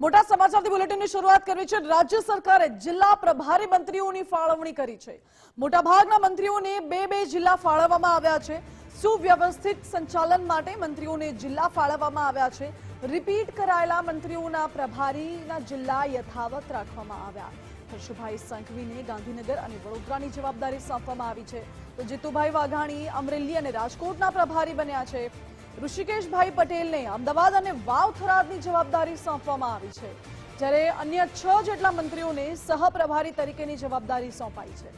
મોટા સમાચારથી બુલેટિનની શરૂઆત કરવી છે. રાજ્ય સરકારે જિલ્લા પ્રભારી મંત્રીઓની ફાળવણી કરી છે. મોટાભાગના મંત્રીઓને બે બે જિલ્લા ફાળવવામાં આવ્યા છે. સુવ્યવસ્થિત સંચાલન માટે મંત્રીઓને જિલ્લા ફાળવવામાં આવ્યા છે. રિપીટ કરાયેલા મંત્રીઓના પ્રભારીના જિલ્લા યથાવત રાખવામાં આવ્યા. હર્ષભાઈ સંઘવીને ગાંધીનગર અને વડોદરાની જવાબદારી સોંપવામાં આવી છે. તો જીતુભાઈ વાઘાણી અમરેલી અને રાજકોટના પ્રભારી બન્યા છે. ઋષિકેશભાઈ પટેલને અમદાવાદ અને વાવ થરાદની જવાબદારી સોંપવામાં આવી છે, જ્યારે અન્ય છ જેટલા મંત્રીઓને સહપ્રભારી તરીકેની જવાબદારી સોંપાઈ છે.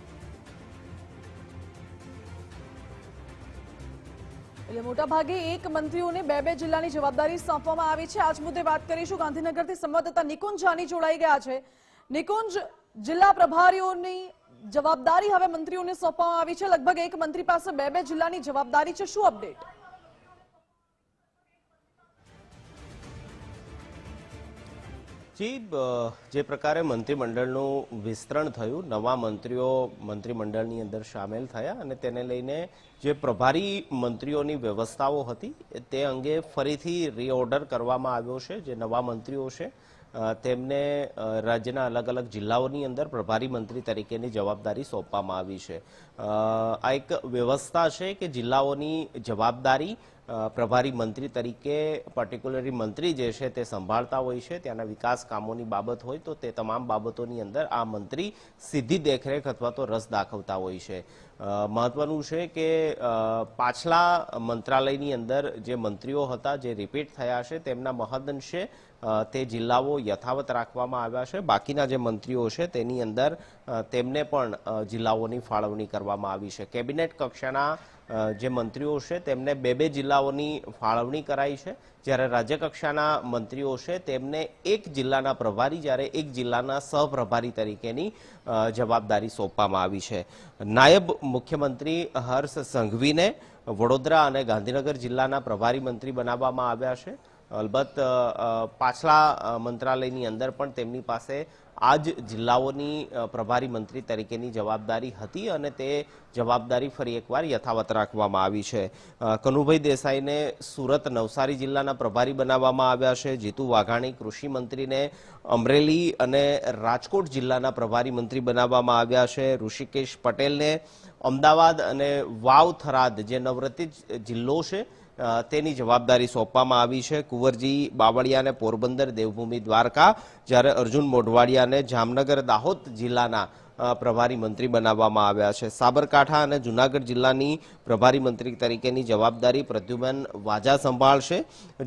એટલે મોટાભાગે એક મંત્રીઓને બે બે જિલ્લાની જવાબદારી સોંપવામાં આવી છે. આજ મુદ્દે વાત કરીશું. ગાંધીનગરથી સંવાદદાતા નિકુંજ જાની જોડાઈ ગયા છે. નિકુંજ, જિલ્લા પ્રભારીઓની જવાબદારી હવે મંત્રીઓને સોંપવામાં આવી છે. લગભગ એક મંત્રી પાસે બે બે જિલ્લાની જવાબદારી છે. શું અપડેટ? જી જે પ્રકારે મંત્રીમંડળનું વિસ્તરણ થયું, નવા મંત્રીઓ મંત્રીમંડળની અંદર સામેલ થયા અને તેને લઈને જે પ્રભારી મંત્રીઓની વ્યવસ્થાઓ હતી, તે અંગે ફરીથી રીઓર્ડર કરવામાં આવ્યો છે. જે નવા મંત્રીઓ છે તેમને રાજ્યના અલગ અલગ જિલ્લાઓની અંદર પ્રભારી મંત્રી તરીકેની જવાબદારી સોંપવામાં આવી છે. આ એક વ્યવસ્થા છે કે જિલ્લાઓની જવાબદારી પ્રભારી મંત્રી તરીકે પર્ટિક્યુલરલી મંત્રી જે છે તે સંભાળતા હોય છે, ત્યાંના વિકાસ કામોની બાબત હોય, તો તે તમામ બાબતોની અંદર આ મંત્રી સીધી દેખરેખ અથવા તો રસ દાખવતા હોય છે. મહત્વનું છે કે પાછલા મંત્રાલયની અંદર જે મંત્રીઓ હતા, જે રિપીટ થયા છે, તેમના મહદઅંશે તે જિલ્લાઓ યથાવત રાખવામાં આવ્યા છે. બાકીના જે મંત્રીઓ છે, તેની અંદર તેમને પણ જિલ્લાઓની ફાળવણી કરવામાં આવી છે. કેબિનેટ કક્ષાના જે મંત્રીઓ છે, તેમને બે બે જિલ્લાઓની ફાળવણી કરાઈ છે. જ્યારે રાજ્ય કક્ષાના મંત્રીઓ છે, તેમને એક જિલ્લાના પ્રભારી, જ્યારે એક જિલ્લાના સહપ્રભારી તરીકેની જવાબદારી સોંપવામાં આવી છે. નાયબ મુખ્યમંત્રી હર્ષ સંઘવીને વડોદરા અને ગાંધીનગર જિલ્લાના પ્રભારી મંત્રી બનાવવામાં આવ્યા છે. અલબત્ત પાછલા મંત્રાલયની અંદર પણ તેમની પાસે આ જ જિલ્લાઓની પ્રભારી મંત્રી તરીકેની જવાબદારી હતી અને તે જવાબદારી ફરી એકવાર યથાવત રાખવામાં આવી છે. કનુભાઈ દેસાઈને સુરત નવસારી જિલ્લાના પ્રભારી બનાવવામાં આવ્યા છે. જીતુ વાઘાણી કૃષિ મંત્રીને અમરેલી અને રાજકોટ જિલ્લાના પ્રભારી મંત્રી બનાવવામાં આવ્યા છે. ઋષિકેશ પટેલને અમદાવાદ અને વાવ થરાદ, જે નવરત્ન જિલ્લો છે તેની જવાબદારી સોંપવામાં આવી છે. કુંવરજી બાવળિયાને પોરબંદર દેવભૂમિ દ્વારકા, જ્યારે અર્જુન મોઢવાડિયાને જામનગર દાહોદ જિલ્લાના પ્રભારી મંત્રી બનાવવામાં આવ્યા છે. સાબરકાંઠા અને જુનાગઢ જિલ્લાની પ્રભારી મંત્રી તરીકેની જવાબદારી પ્રદ્યુમન વાજા સંભાળશે,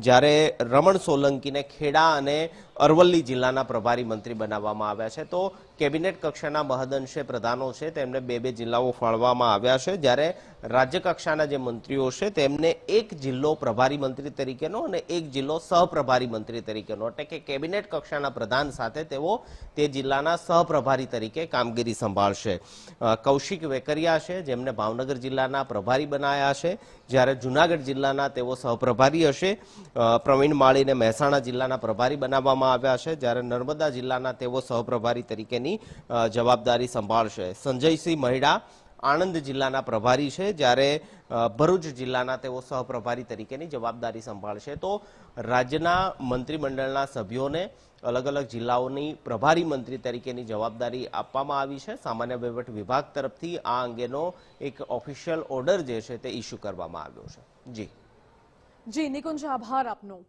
જ્યારે રમણ સોલંકીને ખેડા અને અરવલ્લી જિલ્લાના પ્રભારી મંત્રી બનાવવામાં આવ્યા છે. તો કેબિનેટ કક્ષાના મહદઅંશે પ્રધાનો છે, તેમને બે બે જિલ્લાઓ ફાળવામાં આવ્યા છે. જ્યારે રાજ્ય કક્ષાના જે મંત્રીઓ છે, તેમને એક જિલ્લો પ્રભારી મંત્રી તરીકેનો અને એક જિલ્લો સહપ્રભારી મંત્રી તરીકેનો. એટલે કે કેબિનેટ કક્ષાના પ્રધાન સાથે તેઓ તે જિલ્લાના સહપ્રભારી તરીકે કામગીરી સંભાળશે. કૌશિક વેકરિયા છે, જેમને ભાવનગર જિલ્લાના પ્રભારી બનાયા છે. જ્યારે જુનાગઢ જિલ્લાના તેઓ સહપ્રભારી હશે. પ્રવીણ માળીને મહેસાણા જિલ્લાના પ્રભારી બનાવવામાં આવ્યા છે. જ્યારે નર્મદા જિલ્લાના તેઓ સહપ્રભારી તરીકેની જવાબદારી સંભાળશે. સંજયસિંહ મહિડા આણંદ જિલ્લાના પ્રભારી છે, જ્યારે ભરૂચ જિલ્લાના તેઓ સહપ્રભારી તરીકેની જવાબદારી સંભાળશે. તો રાજ્યના મંત્રીમંડળના સભ્યોને અલગ અલગ જિલ્લાઓની પ્રભારી મંત્રી તરીકેની જવાબદારી આપવામાં આવી છે. સામાન્ય વહીવટ વિભાગ તરફથી આ અંગેનો એક ઓફિશિયલ ઓર્ડર જે છે તે ઇસ્યુ કરવામાં આવ્યો છે. જી. જી, નિકુંજ, આભાર આપનો.